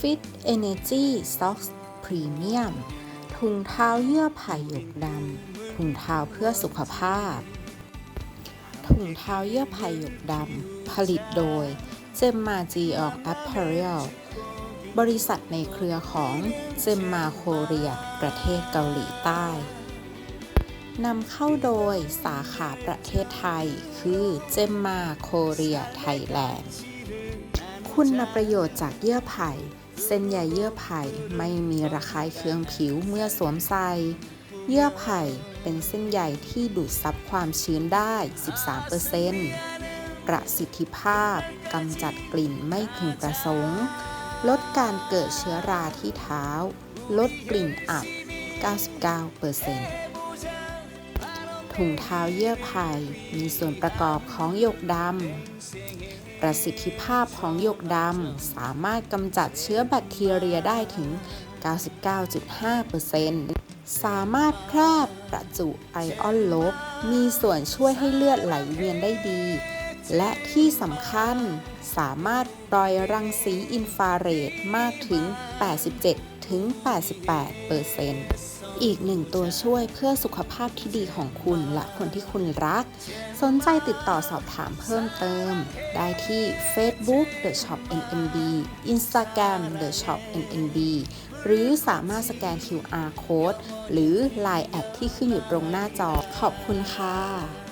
Fit Energy Socks Premium ถุงเท้าเยื่อไผ่หยกดำถุงเท้าเพื่อสุขภาพ ถุงเท้าเยื่อไผ่หยกดำผลิตโดยเจมมาจีออกแอปเปิลบริษัทในเครือของเจมมาโคเรียประเทศเกาหลีใต้นำเข้าโดยสาขาประเทศไทย คือเจมมาโคเรียไทยแลนด์ คุณประโยชน์จากเยื่อไผ่ เส้นใยเยื่อไผ่ไม่มีระคายเคืองผิวเมื่อสวมใส่ เยื่อไผ่เป็นเส้นใยที่ดูดซับความชื้นได้ 13%ประสิทธิภาพกำจัดกลิ่นไม่พึงประสงค์ ลดการเกิดเชื้อราที่เท้า ลดกลิ่นอับ 99% ถุงเท้าเยื่อไผ่มีส่วนประกอบของหยกดำ ประสิทธิภาพของหยกดำสามารถกำจัดเชื้อแบคทีเรียได้ถึง 99.5%สามารถแพร่ประจุไอออนลบ มีส่วนช่วยให้เลือดไหลเวียนได้ดี และที่สำคัญสามารถปล่อยรังสีอินฟราเรดมากถึง 87ถึง88% อีกหนึ่งตัวช่วยเพื่อสุขภาพที่ดีของคุณและคนที่คุณรัก สนใจติดต่อสอบถามเพิ่มเติม ได้ที่ Facebook The Shop NNB Instagram The Shop NNB หรือสามารถสแกน QR Code หรือ Line แอดที่ขึ้นอยู่ตรงหน้าจอขอบคุณค่ะ